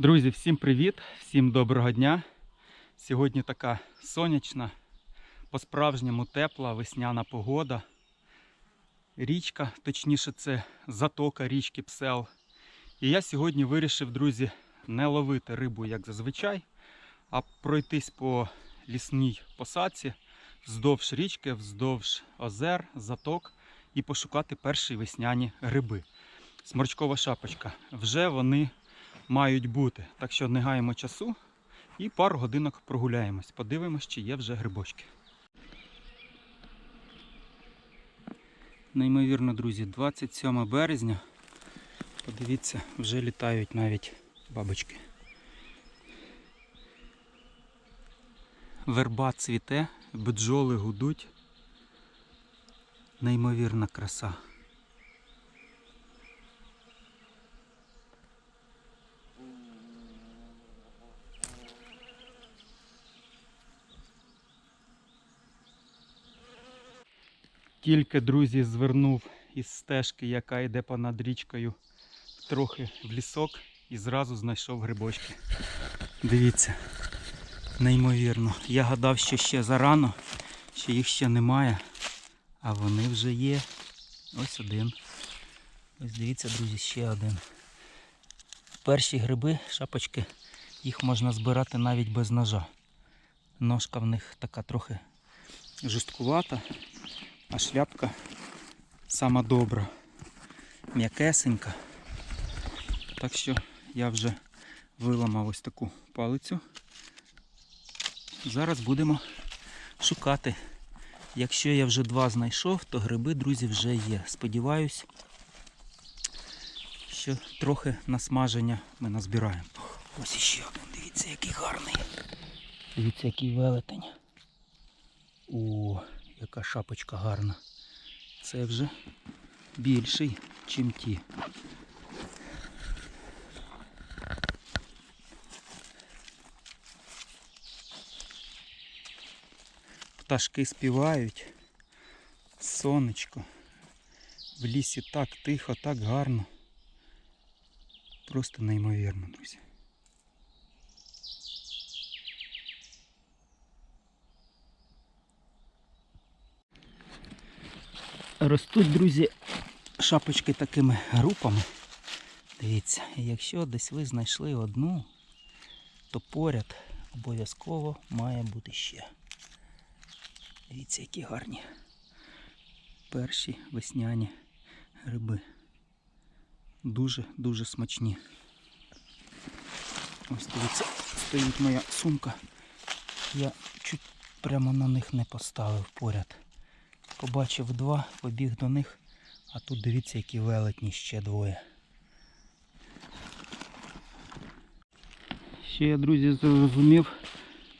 Друзі, всім привіт, всім доброго дня. Сьогодні така сонячна, по-справжньому тепла весняна погода. Річка, точніше, це затока річки Псел. І я сьогодні вирішив, друзі, не ловити рибу, як зазвичай, а пройтись по лісній посадці вздовж річки, вздовж озер, заток і пошукати перші весняні гриби. Сморчкова шапочка. Вже вони мають бути. Так що не гаємо часу і пару годинок прогуляємось. Подивимось, чи є вже грибочки. Неймовірно, друзі, 27 березня. Подивіться, вже літають навіть бабочки. Верба цвіте, бджоли гудуть. Неймовірна краса. Тільки, друзі, звернув із стежки, яка йде понад річкою, трохи в лісок і зразу знайшов грибочки. Дивіться, неймовірно. Я гадав, що ще зарано, що їх ще немає, а вони вже є. Ось один. Ось дивіться, друзі, ще один. Перші гриби, шапочки, їх можна збирати навіть без ножа. Ножка в них така трохи жорсткувата, а шляпка сама добра, м'якесенька. Так що я вже виламав ось таку палицю. Зараз будемо шукати. Якщо я вже два знайшов, то гриби, друзі, вже є. Сподіваюсь, що трохи на смаження ми назбираємо. Ось іще один, дивіться, який гарний. Дивіться, який велетень. О, яка шапочка гарна. Це вже більший, чим ті. Пташки співають. Сонечко. В лісі так тихо, так гарно. Просто неймовірно, друзі. Ростуть, друзі, шапочки такими групами. Дивіться, якщо десь ви знайшли одну, то поряд обов'язково має бути ще. Дивіться, які гарні перші весняні гриби. Дуже-дуже смачні. Ось дивіться, стоїть моя сумка. Я чуть прямо на них не поставив поряд. Побачив два, побіг до них, а тут дивіться, які велетні ще двоє. Ще я, друзі, зрозумів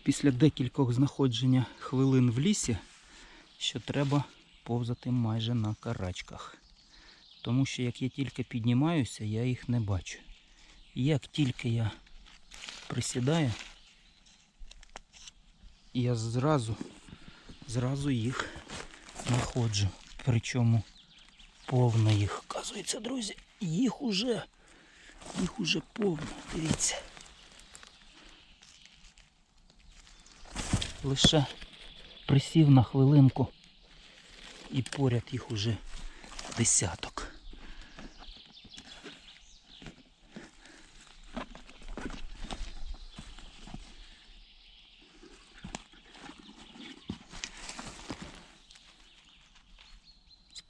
після декількох знаходження хвилин в лісі, що треба повзати майже на карачках. Тому що як я тільки піднімаюся, я їх не бачу. І як тільки я присідаю, я зразу, зразу їх знаходжу. Причому повно їх. Оказується, друзі, їх уже, їх уже повно. Дивіться. Лише присів на хвилинку і поряд їх уже десяток.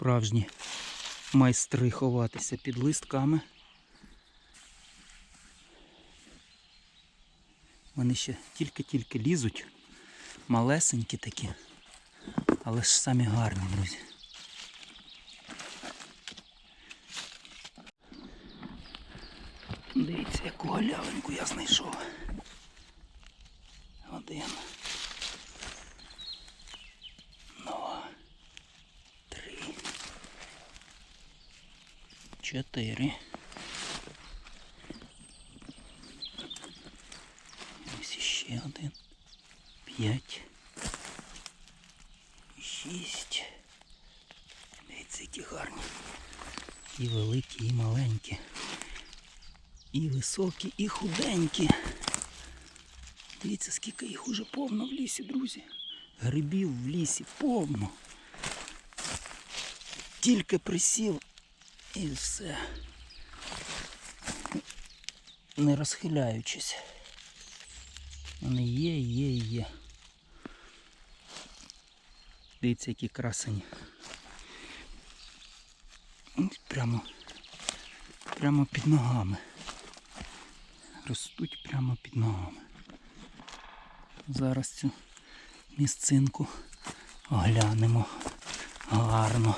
Справжні майстри ховатися під листками. Вони ще тільки-тільки лізуть, малесенькі такі, але ж самі гарні, друзі. Дивіться, яку галявинку я знайшов. Один. 4. Ось ще один. 5. 6. Дивіться, які гарні. І великі, і маленькі. І високі, і худенькі. Дивіться, скільки їх уже повно в лісі, друзі. Грибів в лісі повно. Тільки присів, і все. Не розхиляючись. Вони є, є, є. Дивіться, які красені. Прямо, прямо під ногами. Ростуть прямо під ногами. Зараз цю місцинку оглянемо гарно.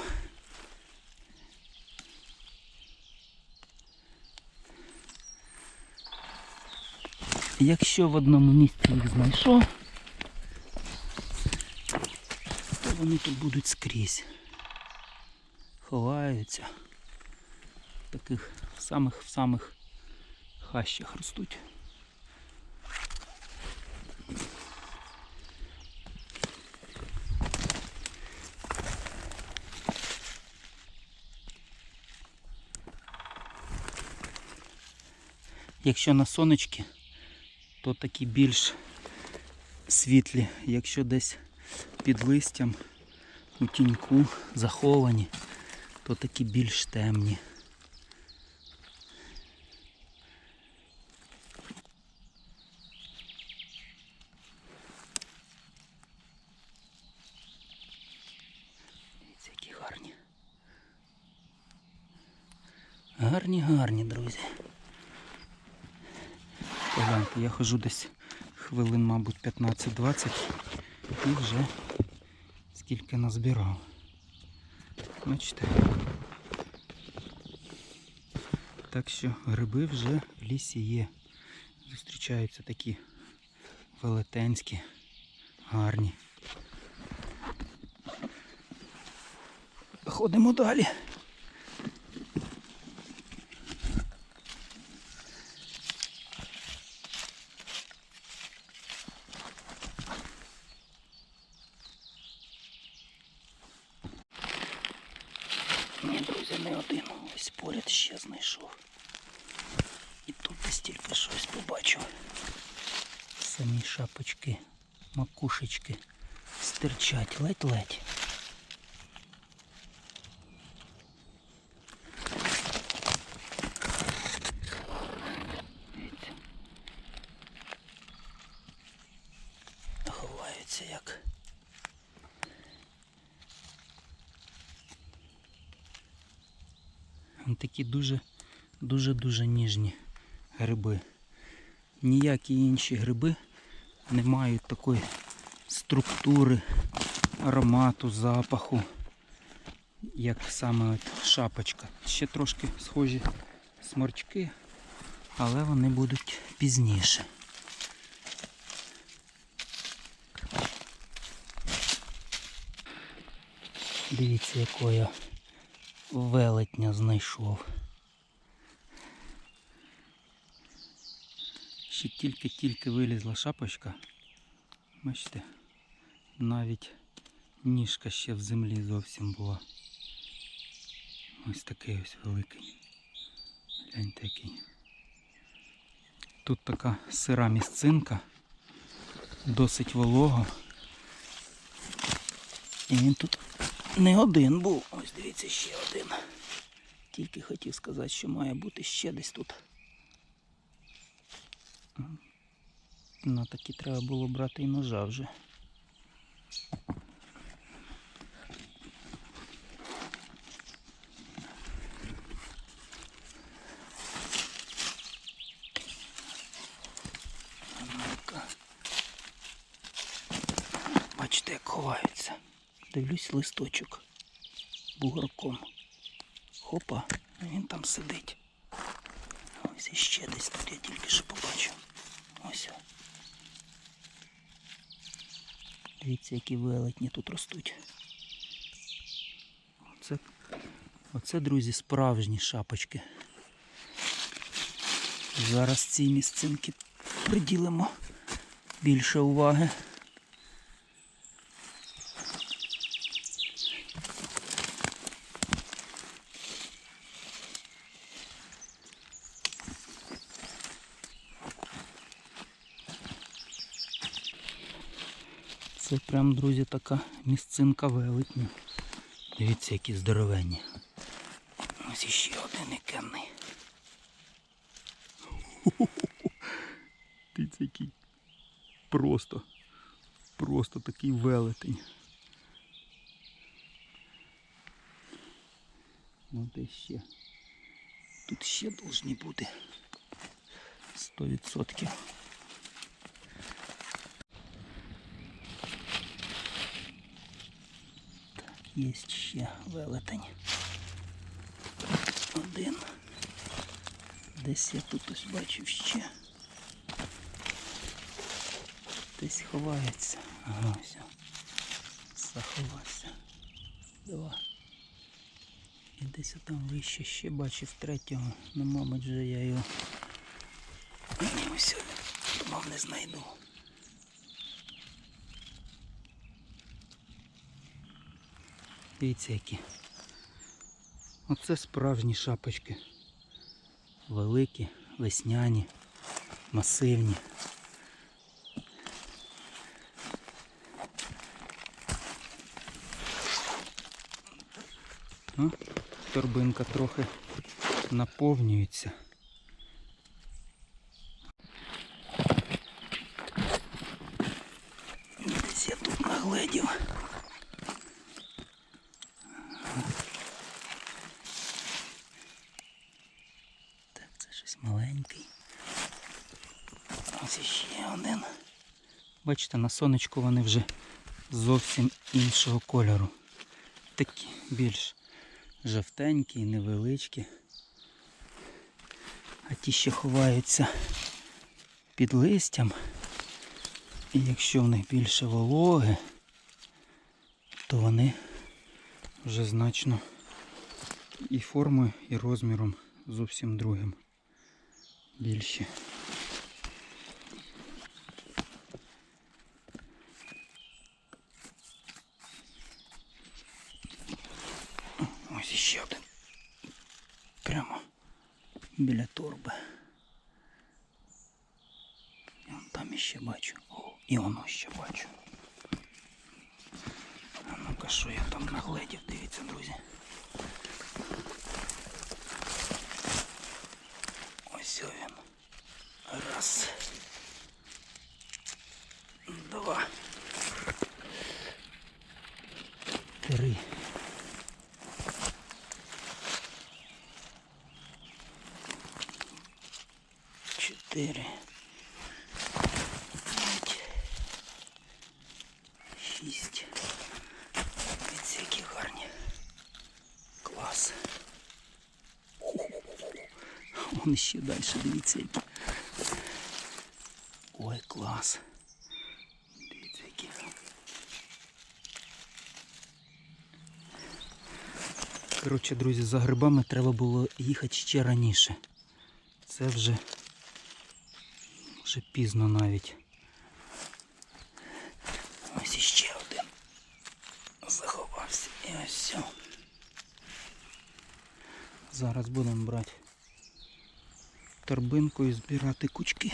Якщо в одному місці їх знайшов, то вони тут будуть скрізь. Ховаються. В таких самих-в самих хащах ростуть. Якщо на сонечки, то такі більш світлі. Якщо десь під листям у тіньку заховані, то такі більш темні. Дивіться, які гарні. Гарні, гарні, друзі. Погляньте, я хожу десь хвилин, мабуть, 15-20 і вже скільки назбирав. Бачите? Так що гриби вже в лісі є. Зустрічаються такі велетенські, гарні. Ходимо далі. Ні, друзі, не один. Ось поряд ще знайшов. І тут десь тільки щось побачив. Самі шапочки, макушечки стирчать ледь-ледь. Ховаються як. Такі дуже, дуже, дуже ніжні гриби. Ніякі інші гриби не мають такої структури, аромату, запаху, як саме от шапочка. Ще трошки схожі сморчки, але вони будуть пізніше. Дивіться, якого велетня знайшов. Ще тільки-тільки вилізла шапочка. Бачите, навіть ніжка ще в землі зовсім була. Ось такий ось великий. Гляньте який. Тут така сира місцинка, досить волого. І він тут не один був. Ось дивіться ще один. Тільки хотів сказати, що має бути ще десь тут. На такі треба було брати і ножа вже. Бачите, як ховаються. Дивлюсь листочок бугорком. Хопа, він там сидить. Ось іще десь тут я тільки що побачив. Ось. Дивіться, які велетні тут ростуть. Оце, оце, друзі, справжні шапочки. Зараз ці місцинки приділимо більше уваги. прям, друзі, така місцинка велетня. Дивіться, які здоровенні. Ось іще один ікенний. Ти який просто, просто такий велетень. Ну, От і ще. Тут ще повинні бути 100%. Є ще велетень. Один. Десь я тут ось бачив ще. Десь ховається. Ага, все. Заховався. Два. І десь там вище ще бачив третього. Ну, мабуть, вже я його. Ось думав не знайду. Які. Оце справжні шапочки. Великі, весняні, масивні. Торбинка трохи наповнюється. Десь я тут нагледів. Так, це щось маленький. Ось іще один. Бачите, на сонечку вони вже зовсім іншого кольору. Такі більш жовтенькі, невеличкі. А ті ще ховаються під листям. І якщо в них більше вологи, то вони вже значно і формою, і розміром зовсім другим. Більші. бачу. О, і воно ще бачу. А ну-ка, що я там нагледів, дивіться, друзі. Ось він. Раз. Два. Три. Чотири. Вон ще далі, дивіться, які. Ой, клас. Дивіться, які. Коротше, друзі, за грибами треба було їхати ще раніше. Це вже вже пізно навіть. Ось іще один. Заховався і ось все. Зараз будемо брати торбинку і збирати кучки.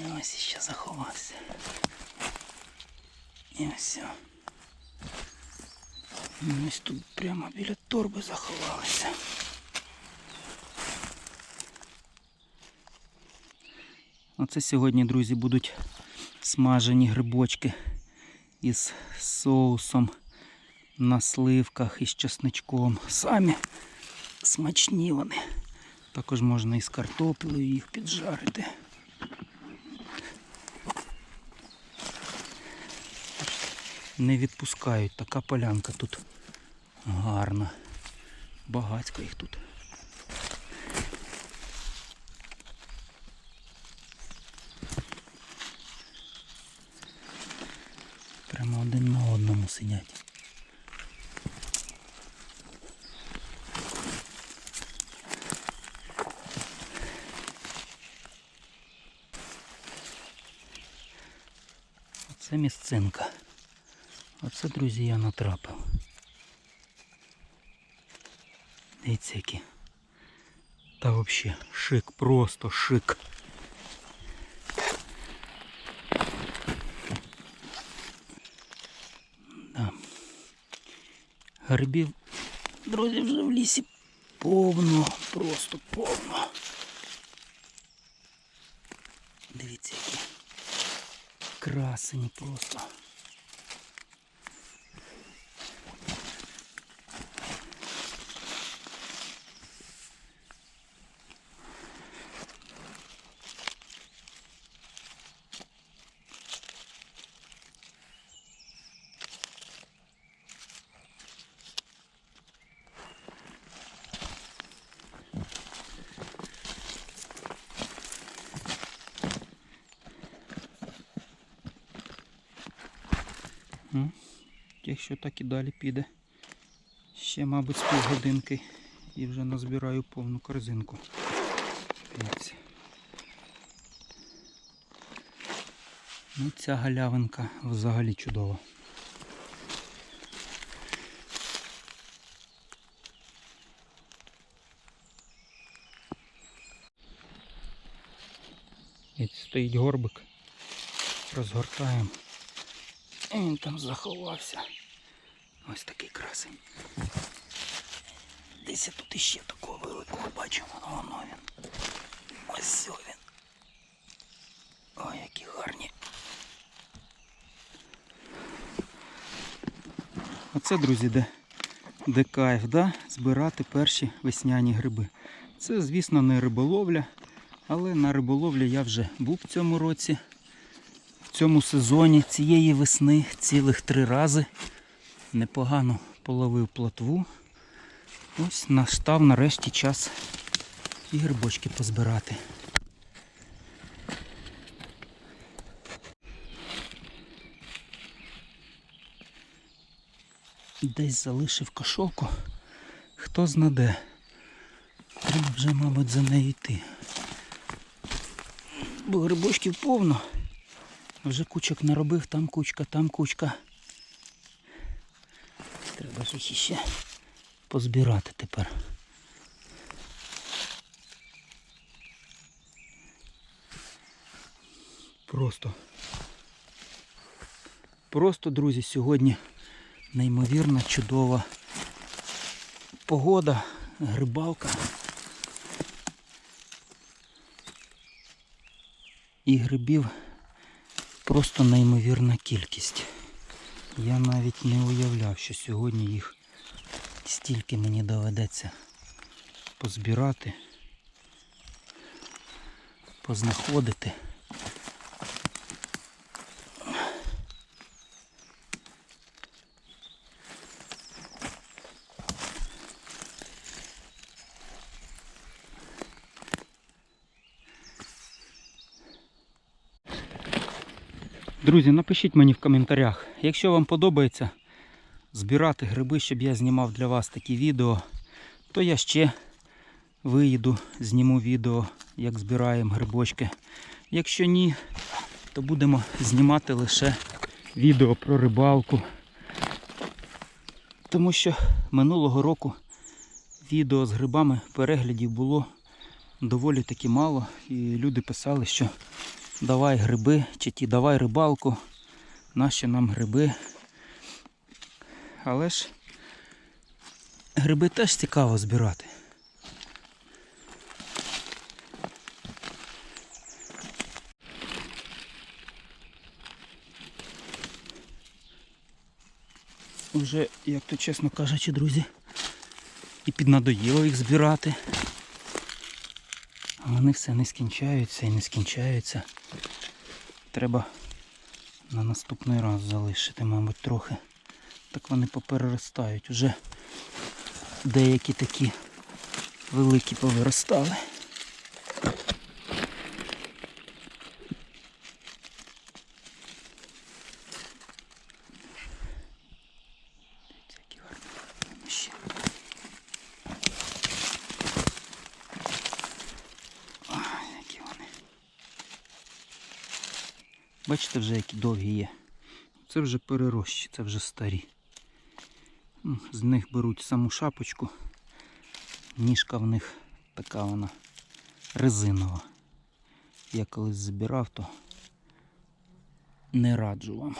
І ось іще заховався. І ось. Ось тут прямо біля торби заховалися. Оце сьогодні, друзі, будуть смажені грибочки із соусом на сливках із чесничком. Самі смачні вони. Також можна із картоплею їх піджарити. Не відпускають, така полянка тут гарна. Багацько їх тут. Прямо один на одному сидять. Це місцинка. Оце, друзі, я натрапив. Дивіться які. Та взагалі шик, просто шик. Да. Грибів, друзі, вже в лісі повно, просто повно. Дивіться які красені просто. М, Якщо так і далі піде. Ще, мабуть, з півгодинки і вже назбираю повну корзинку. Ну, ця галявинка взагалі чудова. Стоїть горбик. Розгортаємо. І він там заховався. Ось такий красень. Десь я тут іще такого великого бачу. Воно він. Ось він. Ой, які гарні. Оце, друзі, де, де кайф, да? збирати перші весняні гриби. Це, звісно, не риболовля, але на риболовлі я вже був в цьому році. Цьому сезоні цієї весни цілих три рази непогано половив плотву. Ось настав нарешті час і грибочки позбирати. Десь залишив кошовку. Хто знаде. Треба вже, мабуть, за нею йти. Бо грибочків повно. Вже кучок наробив, там кучка, там кучка. Треба їх ще позбирати тепер. Просто. Просто, друзі, сьогодні неймовірно чудова погода, грибалка. І грибів просто неймовірна кількість. Я навіть не уявляв, що сьогодні їх стільки мені доведеться позбирати, познаходити. Друзі, напишіть мені в коментарях, якщо вам подобається збирати гриби, щоб я знімав для вас такі відео, то я ще виїду, зніму відео, як збираємо грибочки. Якщо ні, то будемо знімати лише відео про рибалку. Тому що минулого року відео з грибами переглядів було доволі таки мало. І люди писали, що давай гриби, чи ті давай рибалку, наші нам гриби. Але ж гриби теж цікаво збирати. Вже, як то чесно кажучи, друзі, і піднадоїло їх збирати. Вони все не скінчаються і не скінчаються. Треба на наступний раз залишити, мабуть, трохи. Так вони попереростають. Уже деякі такі великі повиростали. Дивіться, які гарні. Ну, ще. Ой, які вони. Бачите вже, які довгі є. Це вже перерощі, це вже старі. З них беруть саму шапочку. Ніжка в них така вона резинова. Я колись збирав, то не раджу вам.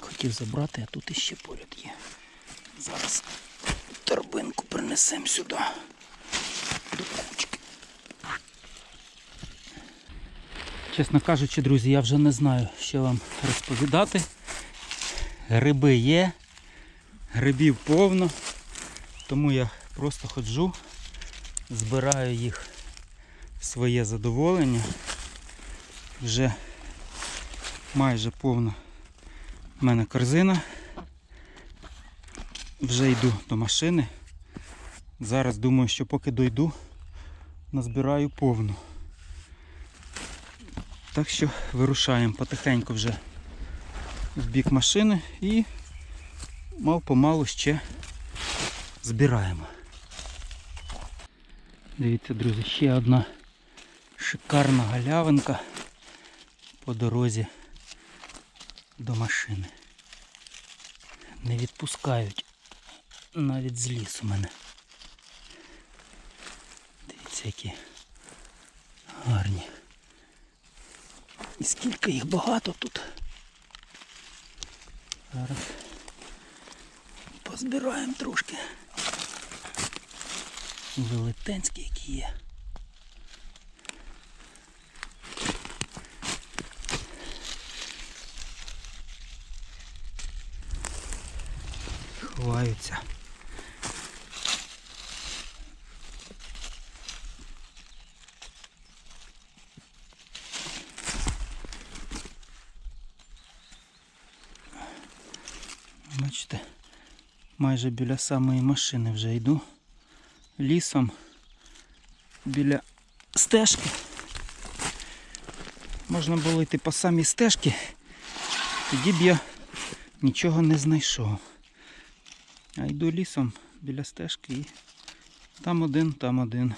Хотів забрати, а тут іще поряд є. Зараз торбинку принесемо сюди. До кучки. Чесно кажучи, друзі, я вже не знаю, що вам розповідати. Гриби є, грибів повно, тому я просто ходжу, збираю їх в своє задоволення. Вже майже повна в мене корзина. Вже йду до машини. Зараз думаю, що поки дойду, назбираю повну. Так що вирушаємо потихеньку вже в бік машини і мав помалу ще збираємо. Дивіться, друзі, ще одна шикарна галявинка по дорозі до машини. Не відпускають навіть з лісу мене. Дивіться, які гарні. І скільки їх багато тут. Зараз позбираємо трошки. Велетенські які є. Ховаються. Бачите, майже біля самої машини вже йду лісом біля стежки. Можна було йти по самій стежці, тоді б я нічого не знайшов. А йду лісом біля стежки і там один, там один.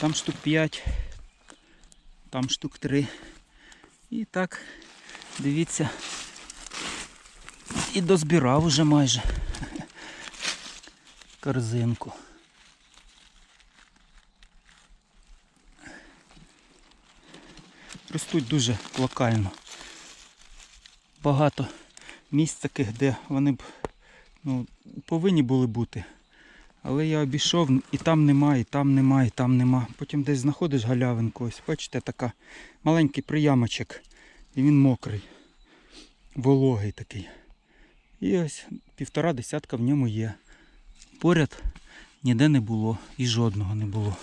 Там штук 5, там штук 3. І так, дивіться, і дозбирав уже майже корзинку. Ростуть дуже локально. Багато місць таких, де вони б ну, повинні були бути. Але я обійшов і там нема, і там нема, і там нема. Потім десь знаходиш галявинку, ось бачите, така маленький приямочок. І він мокрий, вологий такий. І ось півтора десятка в ньому є. Поряд ніде не було і жодного не було.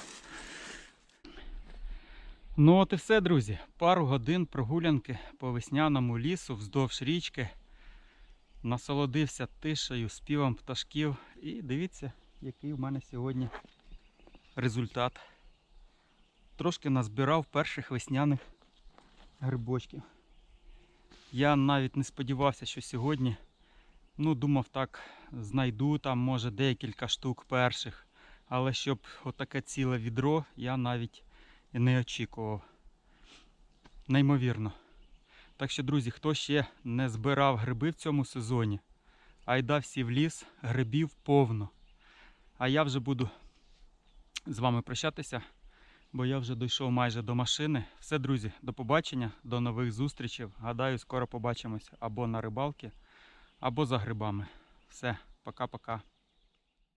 Ну от і все, друзі. Пару годин прогулянки по весняному лісу вздовж річки. Насолодився тишею, співом пташків. І дивіться, який в мене сьогодні результат. Трошки назбирав перших весняних грибочків. Я навіть не сподівався, що сьогодні, ну, думав так, знайду там, може, декілька штук перших. Але щоб отаке ціле відро, я навіть не очікував. Неймовірно. Так що, друзі, хто ще не збирав гриби в цьому сезоні, айда всі в ліс, грибів повно. А я вже буду з вами прощатися, бо я вже дійшов майже до машини. Все, друзі, до побачення, до нових зустрічей. Гадаю, скоро побачимось або на рибалки, або за грибами. Все, пока-пока.